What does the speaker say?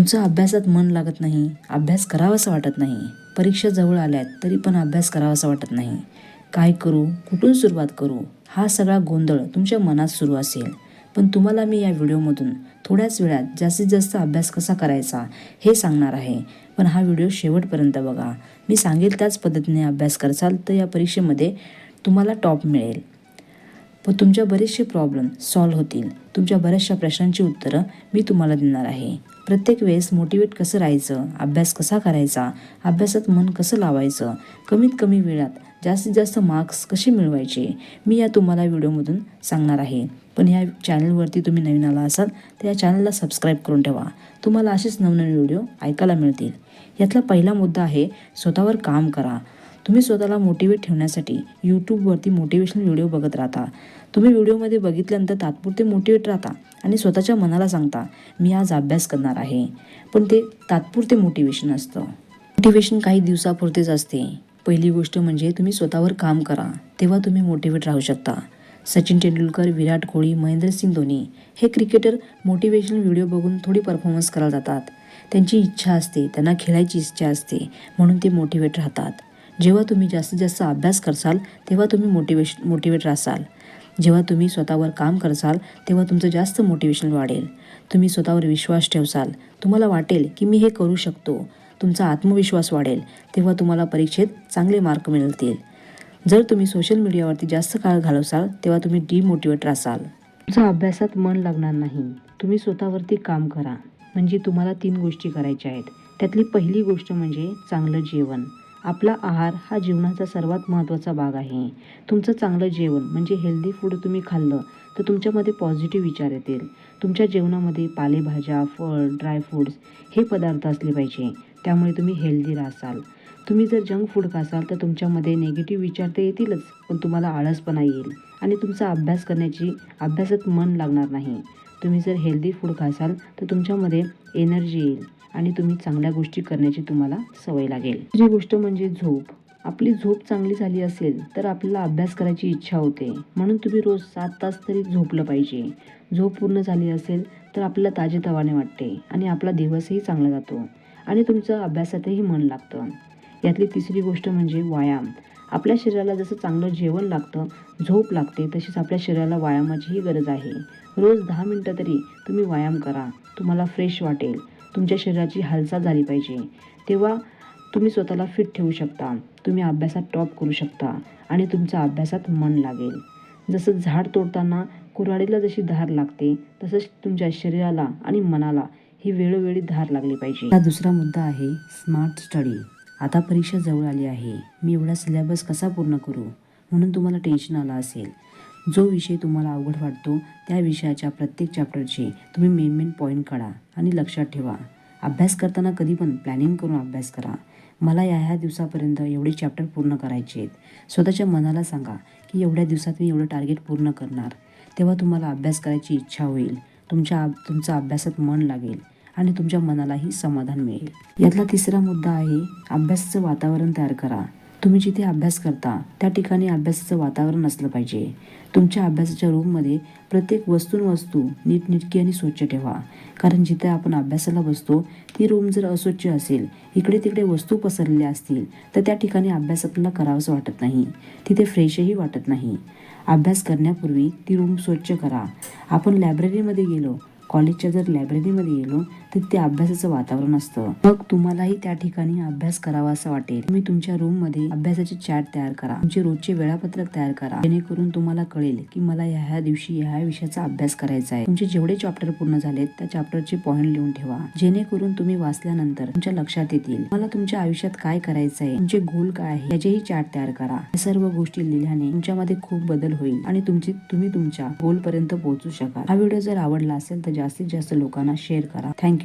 तुमचं अभ्यासात मन लागत नाही अभ्यास करावासा वाटत नाही. परीक्षा जवळ आल्यात तरी पण अभ्यास करावासा वाटत नाही. काय करू कुठून सुरुवात करू हा सगळा गोंधळ तुमच्या मनात सुरू असेल. पण तुम्हाला मी या व्हिडिओमधून थोड्याच वेळात जास्तीत जास्त अभ्यास कसा करायचा हे सांगणार आहे. पण हा व्हिडिओ शेवटपर्यंत बघा. मी सांगेल त्याच पद्धतीने अभ्यास करसाल तर या परीक्षेमध्ये तुम्हाला टॉप मिळेल. पण तुमच्या बरेचसे प्रॉब्लेम सॉल्व्ह होतील. तुमच्या बऱ्याचशा प्रश्नांची उत्तरं मी तुम्हाला देणार आहे. प्रत्येक वेळेस मोटिवेट कसं राहायचं? अभ्यास कसा करायचा? अभ्यासात मन कसं लावायचं? कमीत कमी वेळात जास्तीत जास्त मार्क्स कसे मिळवायचे? मी या तुम्हाला व्हिडिओमधून सांगणार आहे. पण या चॅनलवरती तुम्ही नवीन आला असाल तर या चॅनलला सबस्क्राईब करून ठेवा. तुम्हाला असेच नवनवीन व्हिडिओ ऐकायला मिळतील. यातला पहिला मुद्दा आहे स्वतःवर काम करा. तुम्ही स्वतःला मोटिवेट ठेवण्यासाठी यूट्यूबवरती मोटिवेशनल व्हिडिओ बघत राहता. तुम्ही व्हिडिओमध्ये बघितल्यानंतर तात्पुरते मोटिवेट राहता आणि स्वतःच्या मनाला सांगता मी आज अभ्यास करणार आहे. पण ते तात्पुरते मोटिवेशन असतं. मोटिवेशन काही दिवसापुरतेच असते. पहिली गोष्ट म्हणजे तुम्ही स्वतःवर काम करा तेव्हा तुम्ही मोटिवेट राहू शकता. सचिन तेंडुलकर विराट कोहली महेंद्रसिंग धोनी हे क्रिकेटर मोटिवेशनल व्हिडिओ बघून थोडी परफॉर्मन्स करायला जातात. त्यांची इच्छा असते त्यांना खेळायची इच्छा असते म्हणून ते मोटिवेट राहतात. जेव्हा तुम्ही जास्तीत जास्त अभ्यास करसाल तेव्हा तुम्ही मोटिवेश मोटिवेट राहसाल जेव्हा तुम्ही स्वतःवर काम करसाल तेव्हा तुमचं जास्त मोटिवेशन वाढेल. तुम्ही स्वतःवर विश्वास ठेवसाल. तुम्हाला वाटेल की मी हे करू शकतो. तुमचा आत्मविश्वास वाढेल. तेव्हा तुम्हाला परीक्षेत चांगले मार्क मिळतील. जर तुम्ही सोशल मीडियावरती जास्त काळ घालवसाल तेव्हा तुम्ही डिमोटिवेट राहसाल तुमचा अभ्यासात मन लागणार नाही. तुम्ही स्वतःवरती काम करा. म्हणजे तुम्हाला तीन गोष्टी करायच्या आहेत. त्यातली पहिली गोष्ट म्हणजे चांगलं जेवण. आपला आहार हा जीवनाचा सर्वात महत्त्वाचा भाग आहे. तुमचं चांगलं जेवण म्हणजे हेल्दी फूड तुम्ही खाल्लं तर तुमच्यामध्ये पॉझिटिव्ह विचार येतील. तुमच्या जेवणामध्ये पालेभाज्या फळ ड्रायफ्रूट्स हे पदार्थ असले पाहिजे. त्यामुळे तुम्ही हेल्दी राहसाल. तुम्ही जर जंक फूड खासाल तर तुमच्यामध्ये नेगेटिव्ह विचार तर येतीलच पण तुम्हाला आळसपणा येईल आणि तुमचा अभ्यास करण्याची अभ्यासात मन लागणार नाही. तुम्ही जर हेल्दी फूड खासाल तर तुमच्यामध्ये एनर्जी येईल. आणि तुम्ही चांगल्या गोष्टी करण्याची तुम्हाला सवय लागेल. दुसरी गोष्ट म्हणजे झोप. आपली झोप चांगली झाली असेल तर आपल्याला अभ्यास करायची इच्छा होते. म्हणून तुम्ही रोज सात तास तरी झोपलं पाहिजे. झोप पूर्ण झाली असेल तर आपल्याला ताजेतवाने वाटते आणि आपला दिवसही चांगला जातो आणि तुमचं अभ्यासातही मन लागतं. यातली तिसरी गोष्ट म्हणजे व्यायाम. आपल्या शरीराला जसं चांगलं जेवण लागतं झोप लागते तशीच आपल्या शरीराला व्यायामाचीही गरज आहे. रोज दहा मिनटं तरी तुम्ही व्यायाम करा. तुम्हाला फ्रेश वाटेल. तुमच्या शरीराची हालचाल झाली पाहिजे. तेव्हा तुम्ही स्वतःला फिट ठेवू शकता. तुम्ही अभ्यासात टॉप करू शकता आणि तुमच्या अभ्यासात मन लागेल. जसं झाड तोडताना कुऱ्हाडीला जशी धार लागते तसंच तुमच्या शरीराला आणि मनाला ही वेळोवेळी धार लागली पाहिजे. हा दुसरा मुद्दा आहे स्मार्ट स्टडी आता परीक्षा जवळ आली आहे. मी एवढा सिलेबस कसा पूर्ण करू? म्हणून तुम्हाला टेन्शन आलं असेल. जो विषय तुम्हाला अवघड वाटतो त्या विषयाच्या प्रत्येक चॅप्टरचे तुम्ही मेन मेन पॉईंट काढा आणि लक्षात ठेवा. अभ्यास करताना कधी पण प्लॅनिंग करून अभ्यास करा. मला या ह्या दिवसापर्यंत एवढे चॅप्टर पूर्ण करायचे आहेत. स्वतःच्या मनाला सांगा की एवढ्या दिवसात मी एवढं टार्गेट पूर्ण करणार. तेव्हा तुम्हाला अभ्यास करायची इच्छा होईल. तुमच्या तुमचा अभ्यासात मन लागेल आणि तुमच्या मनालाही समाधान मिळेल. यातला तिसरा मुद्दा आहे अभ्यासाचं वातावरण तयार करा. तुम्ही जिथे अभ्यास करता त्या ठिकाणी अभ्यासाचं वातावरण असलं पाहिजे. तुमच्या अभ्यासाच्या रूममध्ये प्रत्येक वस्तून वस्तू नीटनिटकी आणि स्वच्छ ठेवा. कारण जिथे आपण अभ्यासाला बसतो ती रूम जर अस्वच्छ असेल इकडे तिकडे वस्तू पसरलेल्या असतील तर त्या ठिकाणी अभ्यास आपल्याला करावासा वाटत नाही. तिथे फ्रेशही वाटत नाही. अभ्यास करण्यापूर्वी ती रूम स्वच्छ करा. आपण लायब्ररीमध्ये गेलो कॉलेजच्या जर लायब्ररीमध्ये गेलो तिथे अभ्यासाचं वातावरण असतं. मग तुम्हालाही त्या ठिकाणी अभ्यास करावा असं वाटेल. तुम्ही तुमच्या रूममध्ये अभ्यासाचे चॅट तयार करा. तुमचे रोजचे वेळापत्रक तयार करा. जेणेकरून तुम्हाला कळेल की मला ह्या ह्या दिवशी ह्या विषयाचा अभ्यास करायचा आहे. तुमचे जेवढे चॅप्टर पूर्ण झालेत त्या चॅप्टरचे पॉईंट लिहून ठेवा. जेणेकरून तुम्ही वाचल्यानंतर तुमच्या लक्षात येतील. मला तुमच्या आयुष्यात काय करायचं आहे? तुमचे गोल काय आहे? याचेही चार्ट तयार करा. या सर्व गोष्टी लिहिल्याने तुमच्यामध्ये खूप बदल होईल आणि तुमची तुम्ही तुमच्या गोल पर्यंत पोहोचू शकाल. हा व्हिडिओ जर आवडला असेल तर जास्तीत जास्त लोकांना शेअर करा. थँक्यू